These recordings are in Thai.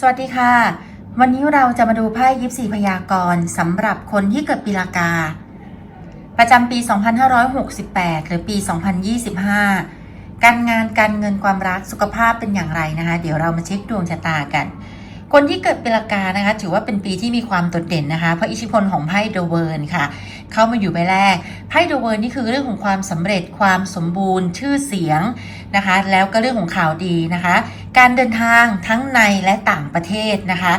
สวัสดีค่ะ วันนี้เราจะมาดูไพ่ยิปซีพยากรณ์สำหรับคนที่เกิดปีละกา ประจำปี 2568 หรือปี 2025 การงานการเงินความรักสุขภาพเป็นอย่างไรนะคะ เดี๋ยวเรามาเช็คดวงชะตากัน คนที่เกิดปีละกานะคะ ถือว่าเป็นปีที่มีความโดดเด่นนะคะ เพราะอิทธิพลของไพ่เดอะเวิร์นค่ะ เข้ามาอยู่ใบแรกไพ่เดอะเวิร์นนี่คือเรื่องของความสำเร็จความสมบูรณ์ ชื่อเสียงนะคะ แล้วก็เรื่องของข่าวดีนะคะ การเดินทางทั้งในและต่างประเทศนะคะ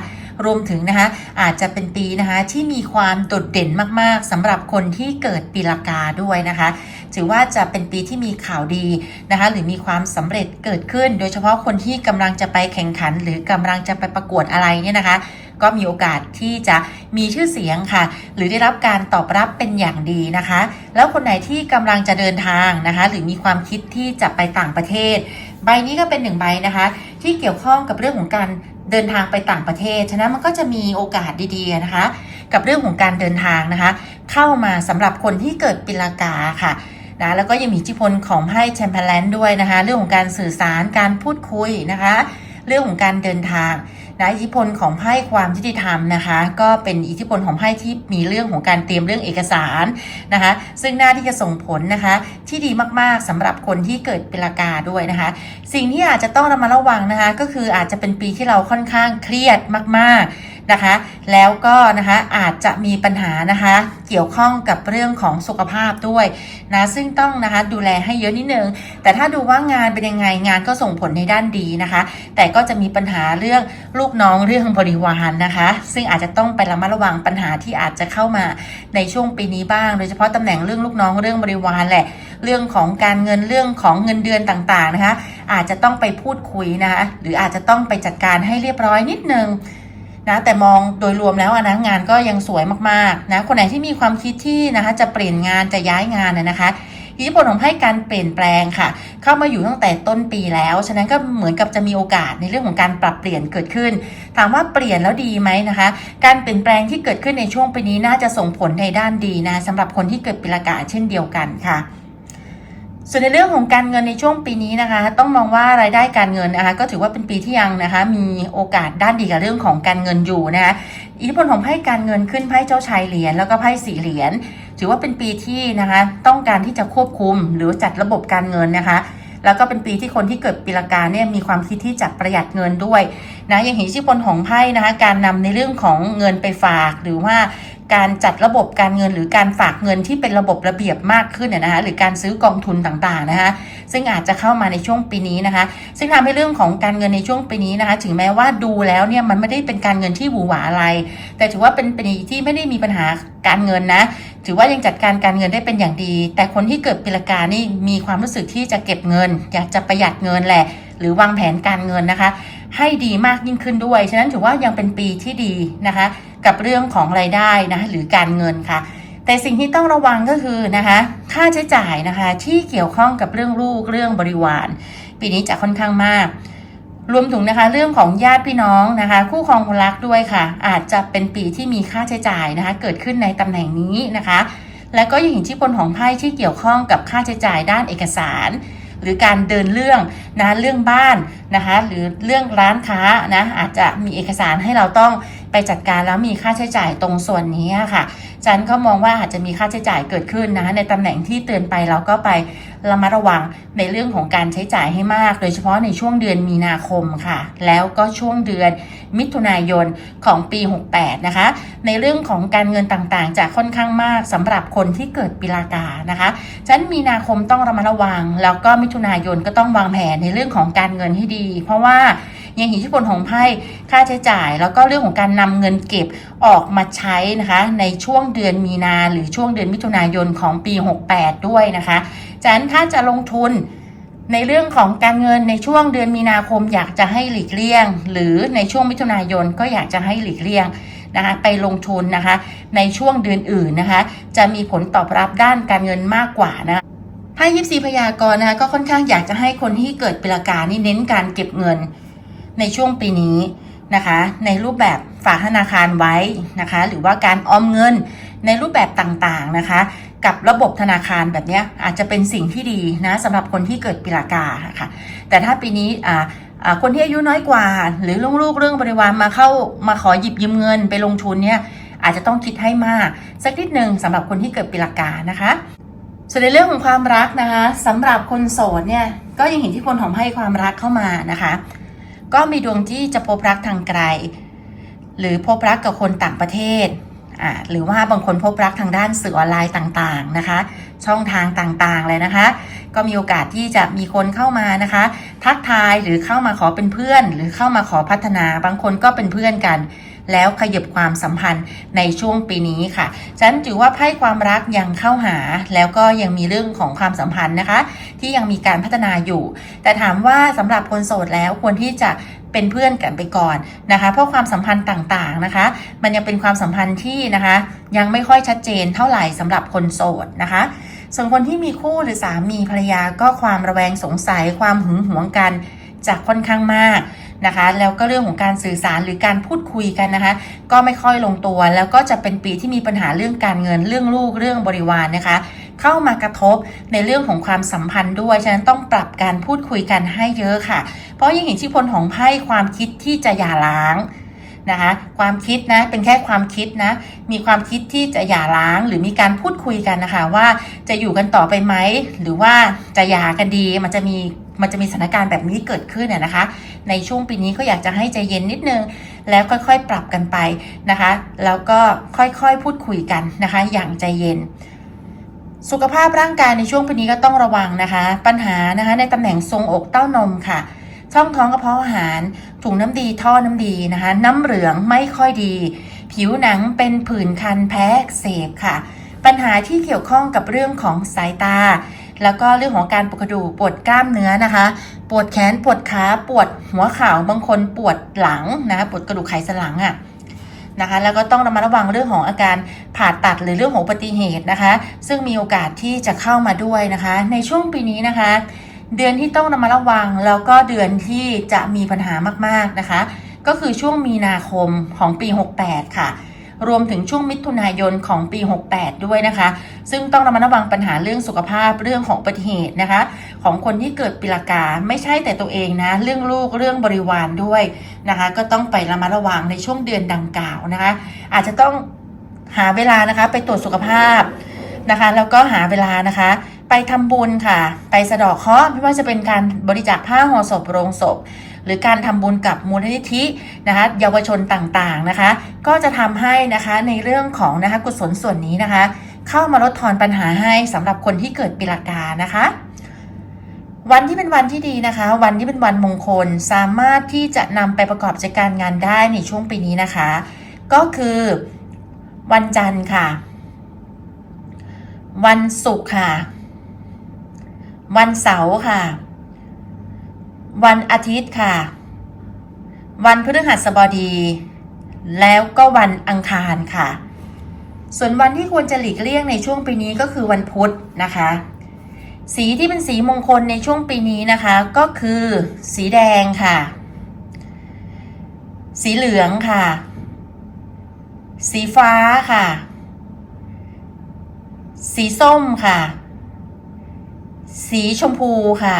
รวมถึงนะคะอาจจะเป็นปีนะคะที่มีความโดดเด่นมากๆสำหรับคนที่เกิดปีละกาด้วยนะคะ ถือว่าจะเป็นปีที่มีข่าวดีนะคะ หรือมีความสำเร็จเกิดขึ้น โดยเฉพาะคนที่กำลังจะไปแข่งขัน หรือกำลังจะไปประกวดอะไรเนี่ยนะคะ ก็มีโอกาสที่จะมีชื่อเสียงค่ะ หรือได้รับการตอบรับเป็นอย่างดีนะคะ แล้วคนไหนที่กำลังจะเดินทางนะคะ หรือมีความคิดที่จะไปต่างประเทศ ใบนี้ก็เป็นหนึ่งใบนะคะ ที่เกี่ยวข้องกับเรื่องของการเดินทางไปต่างประเทศ ฉะนั้นมันก็จะมีโอกาสดีๆนะคะ กับเรื่องของการเดินทางนะคะ เข้ามาสำหรับคนที่เกิดปีละกาค่ะ นะแล้วก็ยังมีอิทธิพลของไพ่แชมเปญแลนด์ด้วยนะคะ เรื่องของการสื่อสารการพูดคุยนะคะ เรื่องของการเดินทางนะอิทธิพลของไพ่ความยุติธรรมนะคะ ก็เป็นอิทธิพลของไพ่ที่มีเรื่องของการเตรียมเรื่องเอกสารนะคะ ซึ่งน่าที่จะส่งผลนะคะ ที่ดีมากๆสำหรับคนที่เกิดปีละกาด้วยนะคะ สิ่งที่อาจจะต้องระมัดระวังนะคะ ก็คืออาจจะเป็นปีที่เราค่อนข้างเครียดมากๆ นะคะ แล้วก็นะคะอาจจะมีปัญหานะคะ เกี่ยวข้องกับเรื่องของสุขภาพด้วยนะซึ่งต้องนะคะดูแลให้เยอะนิดนึง แต่ถ้าดูว่างานเป็นยังไงงานก็ส่งผลในด้านดีนะคะ แต่ก็จะมีปัญหาเรื่องลูกน้องเรื่องบริวารนะคะ ซึ่งอาจจะต้องไประมัดระวังปัญหาที่อาจจะเข้ามาในช่วงปีนี้บ้าง โดยเฉพาะตำแหน่งเรื่องลูกน้องเรื่องบริวารแหละ เรื่องของการเงินเรื่องของเงินเดือนต่างๆนะคะ อาจจะต้องไปพูดคุยนะคะหรืออาจจะต้องไปจัดการให้เรียบร้อยนิดนึง นะแต่มองโดยรวมแล้วนะงานก็ยังสวยมากๆนะคนไหนที่มีความคิดที่นะคะจะเปลี่ยนงานจะย้ายงานนะนะคะอิทธิพลของไพ่การเปลี่ยนแปลงค่ะ เข้ามาอยู่ตั้งแต่ต้นปีแล้ว ฉะนั้นก็เหมือนกับจะมีโอกาสในเรื่องของการปรับเปลี่ยนเกิดขึ้น ถามว่าเปลี่ยนแล้วดีไหมนะคะ การเปลี่ยนแปลงที่เกิดขึ้นในช่วงปีนี้น่าจะส่งผลในด้านดีนะสำหรับคนที่เกิดปีละกาเช่นเดียวกันค่ะ ส่วนในเรื่องของการเงินในช่วงปีนี้นะคะ ต้องมองว่ารายได้การเงินนะคะ ก็ถือว่าเป็นปีที่ยังนะคะ มีโอกาสด้านดีกับเรื่องของการเงินอยู่นะคะอิทธิพลของไพ่การเงินขึ้นไพ่เจ้าชายเหรียญแล้วก็ไพ่สี่เหรียญถือว่าเป็นปีที่นะคะ ต้องการที่จะควบคุมหรือจัดระบบการเงินนะคะแล้วก็เป็นปีที่คนที่เกิดปีละกาเนี่ยมีความคิดที่จะประหยัดเงินด้วยนะยังเห็นอิทธิพลของไพ่นะคะ การนำในเรื่องของเงินไปฝากหรือว่า การจัดระบบการเงินหรือการฝากเงินที่เป็นระบบระเบียบมากขึ้นเนี่ยนะคะหรือการซื้อกองทุนต่างๆนะคะซึ่งอาจจะเข้ามาในช่วงปีนี้นะคะ ซึ่งทำให้เรื่องของการเงินในช่วงปีนี้นะคะ ถึงแม้ว่าดูแล้วเนี่ยมันไม่ได้เป็นการเงินที่หวือหวาอะไร แต่ถือว่าเป็นปีที่ไม่ได้มีปัญหาการเงินนะถือว่ายังจัดการการเงินได้เป็นอย่างดี แต่คนที่เกิดปีละกานี่มีความรู้สึกที่จะเก็บเงิน อยากจะประหยัดเงินแหละ หรือวางแผนการเงินนะคะ ให้ดีมากยิ่งขึ้นด้วย ฉะนั้นถือว่ายังเป็นปีที่ดีนะคะ กับเรื่องของรายได้นะหรือการเงินค่ะ แต่สิ่งที่ต้องระวังก็คือนะคะ ค่าใช้จ่ายนะคะที่เกี่ยวข้องกับเรื่องลูกเรื่องบริวาร ปีนี้จะค่อนข้างมาก รวมถึงนะคะเรื่องของญาติพี่น้องนะคะ คู่ครองคนรักด้วยค่ะ อาจจะเป็นปีที่มีค่าใช้จ่ายนะคะ เกิดขึ้นในตำแหน่งนี้นะคะและก็ยังเห็นที่พลของไพ่ที่เกี่ยวข้องกับค่าใช้จ่ายด้านเอกสาร หรือการเดินเรื่องนะเรื่องบ้านนะคะหรือเรื่องร้านค้านะอาจจะมีเอกสารให้เราต้อง ไปจัดการแล้วมีค่าใช้จ่ายตรงส่วนนี้ค่ะ จันก็มองว่าอาจจะมีค่าใช้จ่ายเกิดขึ้นนะ ในตำแหน่งที่เตือนไปเราก็ไประมัดระวังในเรื่องของการใช้จ่ายให้มาก โดยเฉพาะในช่วงเดือนมีนาคมค่ะ แล้วก็ช่วงเดือนมิถุนายนของปี 68 นะคะ ในเรื่องของการเงินต่างๆ จะค่อนข้างมากสำหรับคนที่เกิดปีลากานะคะฉันมีนาคมต้องระมัดระวัง แล้วก็มิถุนายนก็ต้องวางแผนในเรื่องของการเงินให้ดี เพราะว่า ยังเห็นที่ผลของไพ่ค่าใช้จ่าย แล้วก็เรื่องของการนำเงินเก็บออกมาใช้นะคะ ในช่วงเดือนมีนาหรือช่วงเดือนมิถุนายนของปี 68 ด้วยนะคะฉะนั้นถ้าจะลงทุนในเรื่องของการเงินในช่วงเดือนมีนาคมอยากจะให้หลีกเลี่ยง หรือในช่วงมิถุนายนก็อยากจะให้หลีกเลี่ยงนะคะไปลงทุนนะคะในช่วงเดือนอื่นนะคะ จะมีผลตอบรับด้านการเงินมากกว่านะไพ่ยิปซีพยากรณ์นะคะก็ค่อนข้างอยากจะให้คนที่เกิดปีละกานี่เน้นการเก็บเงิน ในช่วงปีนี้นะคะ ในรูปแบบฝากธนาคารไว้นะคะ หรือว่าการออมเงินในรูปแบบต่างๆนะคะ กับระบบธนาคารแบบนี้อาจจะเป็นสิ่งที่ดีนะสำหรับคนที่เกิดปีละกาค่ะ แต่ถ้าปีนี้อ่าคนที่อายุน้อยกว่า หรือลูกๆเรื่องบริวารมาเข้ามาขอหยิบยืมเงินไปลงทุนเนี่ยอาจจะต้องคิดให้มาก สักนิดหนึ่งสำหรับคนที่เกิดปีละกานะคะส่วนในเรื่องของความรักนะคะสำหรับคนโสดเนี่ยก็ยังเห็นที่คนของให้ความรักเข้ามานะคะ ก็มีดวงที่จะพบรักทางไกล หรือพบรักกับคนต่างประเทศอ่าหรือว่าบางคนพบรักทางด้านสื่อออนไลน์ต่างๆนะคะ ช่องทางต่างๆเลยนะคะ ก็มีโอกาสที่จะมีคนเข้ามานะคะ ทักทายหรือเข้ามาขอเป็นเพื่อน หรือเข้ามาขอพัฒนา บางคนก็เป็นเพื่อนกัน แล้วขยับความสัมพันธ์ในช่วงปีนี้ค่ะ ฉันถือว่าไพ่ความรักยังเข้าหา แล้วก็ยังมีเรื่องของความสัมพันธ์นะคะ ที่ยังมีการพัฒนาอยู่ แต่ถามว่าสำหรับคนโสดแล้วควรที่จะเป็นเพื่อนกันไปก่อนนะคะ เพราะความสัมพันธ์ต่างๆนะคะ มันยังเป็นความสัมพันธ์ที่นะคะ ยังไม่ค่อยชัดเจนเท่าไหร่สำหรับคนโสดนะคะส่วนคนที่มีคู่หรือสามีภรรยาก็ความระแวงสงสัยความหึงหวงกันจะค่อนข้างมาก นะคะ แล้วก็เรื่องของการสื่อสารหรือการพูดคุยกันนะคะ ก็ไม่ค่อยลงตัว แล้วก็จะเป็นปีที่มีปัญหาเรื่องการเงินเรื่องลูกเรื่องบริวารนะคะ เข้ามากระทบในเรื่องของความสัมพันธ์ด้วย ฉะนั้นต้องปรับการพูดคุยกันให้เยอะค่ะ เพราะยังเห็นที่พลของไพ่ความคิดที่จะหย่าร้างนะคะความคิดนะเป็นแค่ความคิดนะมีความคิดที่จะหย่าร้าง หรือมีการพูดคุยกันนะคะว่าจะอยู่กันต่อไปไหมหรือว่าจะหย่ากันดีมันจะมีมันจะมีสถานการณ์แบบนี้เกิดขึ้นน่ยนะคะ ในช่วงปีนี้ก็อยากจะให้ใจเย็นนิดนึง แล้วค่อยๆปรับกันไปนะคะ แล้วก็ค่อยๆพูดคุยกันนะคะ อย่างใจเย็น สุขภาพร่างกายในช่วงปีนี้ก็ต้องระวังนะคะ ปัญหานะคะในตำแหน่งทรงอกเต้านมค่ะช่องท้องกระเพาะอาหาร ถุงน้ำดีท่อน้ำดีนะคะ น้ำเหลืองไม่ค่อยดี ผิวหนังเป็นผื่นคันแพ้เสบค่ะ ปัญหาที่เกี่ยวข้องกับเรื่องของสายตา แล้วก็เรื่องของการปวดกระดูกปวดกล้ามเนื้อนะคะ ปวดแขนปวดขาปวดหัวเข่าบางคนปวดหลังนะคะปวดกระดูกไขสันหลังอะ่ะนะคะแล้วก็ต้องระมัดระวังเรื่องของอาการผ่าตัดหรือเรื่องของอุบัติเหตุนะคะ ซึ่งมีโอกาสที่จะเข้ามาด้วยนะคะ ในช่วงปีนี้นะคะ เดือนที่ต้องระมัดระวัง แล้วก็เดือนที่จะมีปัญหามากๆนะคะ ก็คือช่วงมีนาคมของปี 68 ค่ะ รวมถึงช่วงมิถุนายนของปี 68 ด้วยนะคะ ซึ่งต้องระมัดระวังปัญหาเรื่องสุขภาพเรื่องของอุบัติเหตุนะคะ ของคนที่เกิดปีละกาไม่ใช่แต่ตัวเองนะ เรื่องลูกเรื่องบริวารด้วยนะคะ ก็ต้องไประมัดระวังในช่วงเดือนดังกล่าวนะคะ อาจจะต้องหาเวลานะคะไปตรวจสุขภาพนะคะ แล้วก็หาเวลานะคะไปทำบุญค่ะ ไปสะดอกเคราะห์ไม่ว่าจะเป็นการบริจาคผ้าห่อศพโรงศพ หรือการทำบุญกับมูลนิธินะคะเยาวชนต่างๆนะคะ ก็จะทำให้นะคะในเรื่องของนะคะกุศลส่วนนี้นะคะ เข้ามาลดทอนปัญหาให้สำหรับคนที่เกิดปีละกานะคะวันที่เป็นวันที่ดีนะคะ วันที่เป็นวันมงคลสามารถที่จะนำไปประกอบกิจการงานได้ในช่วงปีนี้นะคะ ก็คือวันจันทร์ค่ะ วันศุกร์ค่ะ วันเสาร์ค่ะ วันอาทิตย์ค่ะ วันพฤหัสบดี แล้วก็วันอังคารค่ะ ส่วนวันที่ควรจะหลีกเลี่ยงในช่วงปีนี้ก็คือวันพุธนะคะ สีที่เป็นสีมงคลในช่วงปีนี้นะคะ ก็คือสีแดงค่ะ สีเหลืองค่ะ สีฟ้าค่ะ สีส้มค่ะ สีชมพูค่ะ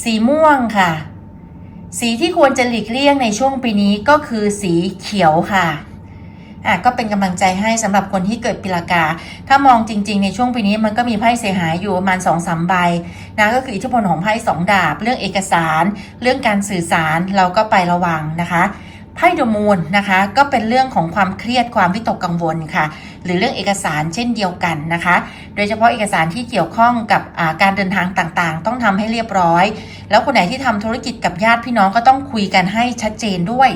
สีม่วงค่ะ สีที่ควรจะหลีกเลี่ยงในช่วงปีนี้ก็คือสีเขียวค่ะอะก็เป็นกำลังใจให้สำหรับคนที่เกิดปีละกา ถ้ามองจริง ๆ ในช่วงปีนี้มันก็มีไพ่เสียหายอยู่ประมาณ2อสใบนะก็คืออิทธิพลของไพ่สองดาบ เรื่องเอกสาร เรื่องการสื่อสารเราก็ไประวังนะคะ ไพ่ดมูลนะคะก็เป็นเรื่องของความเครียดความวิตกกังวลค่ะ หรือเรื่องเอกสารเช่นเดียวกันนะคะ โดยเฉพาะเอกสารที่เกี่ยวข้องกับการเดินทางต่างๆ ต้องทำให้เรียบร้อย แล้วคนไหนที่ทำธุรกิจกับญาติพี่น้องก็ต้องคุยกันให้ชัดเจนด้วย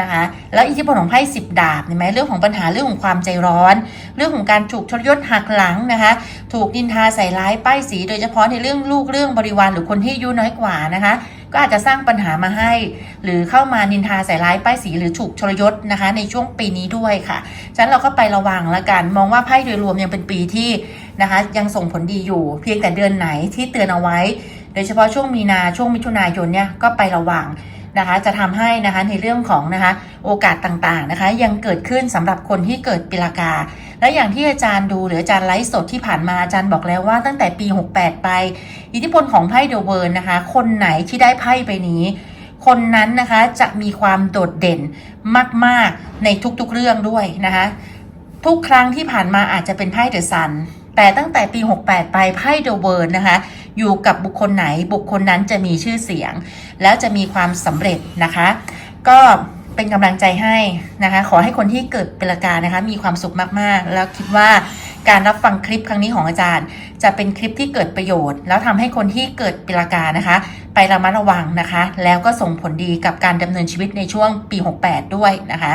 นะคะ แล้วอิทธิพลของไพ่สิบดาบเห็นไหมเรื่องของปัญหาเรื่องของความใจร้อน เรื่องของการถูกทรยศหักหลังนะคะ ถูกดินทาใส่ร้ายป้ายสี โดยเฉพาะในเรื่องลูกเรื่องบริวารหรือคนที่อายุน้อยกว่านะคะ ก็อาจจะสร้างปัญหามาให้ หรือเข้ามานินทาใส่ร้ายป้ายสี หรือถูกทรยศนะคะ ในช่วงปีนี้ด้วยค่ะฉะนั้นเราก็ไประวังละกัน มองว่าไพ่โดยรวมยังเป็นปีที่นะคะยังส่งผลดีอยู่ เพียงแต่เดือนไหนที่เตือนเอาไว้ โดยเฉพาะช่วงมีนาช่วงมิถุนายนเนี่ยก็ไประวัง นะคะจะทำให้นะคะในเรื่องของนะคะโอกาสต่างๆนะคะ ยังเกิดขึ้นสำหรับคนที่เกิดปีละกา และอย่างที่อาจารย์ดูหรืออาจารย์ไลฟ์สดที่ผ่านมาอาจารย์บอกแล้วว่าตั้งแต่ปี 68 ไป อิทธิพลของไพ่เดอะเวิร์นนะคะ คนไหนที่ได้ไพ่ไปนี้ คนนั้นนะคะจะมีความโดดเด่นมากๆในทุกๆเรื่องด้วยนะคะ ทุกครั้งที่ผ่านมาอาจจะเป็นไพ่เดอะซัน แต่ตั้งแต่ปี 68 ไปไพ่เดอะเวิร์นนะคะ อยู่กับบุคคลไหนบุคคลนั้นจะมีชื่อเสียง แล้วจะมีความสำเร็จนะคะ ก็เป็นกำลังใจให้นะคะ ขอให้คนที่เกิดเป็นละกานะคะ มีความสุขมากๆ แล้วคิดว่าการรับฟังคลิปครั้งนี้ของอาจารย์ จะเป็นคลิปที่เกิดประโยชน์ แล้วทำให้คนที่เกิดเป็นละกานะคะ ไประมัดระวังนะคะ แล้วก็ส่งผลดีกับการดำเนินชีวิตในช่วงปี 68 ด้วยนะคะ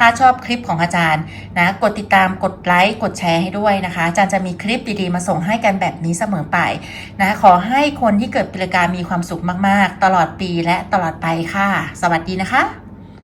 ถ้าชอบคลิปของอาจารย์นะกดติดตามกดไลค์กดแชร์ให้ด้วยนะคะ อาจารย์จะมีคลิปดีๆมาส่งให้กันแบบนี้เสมอไปนะขอให้คนที่เกิดปีละกามีความสุขมากๆ ตลอดปีและตลอดไปค่ะ สวัสดีนะคะ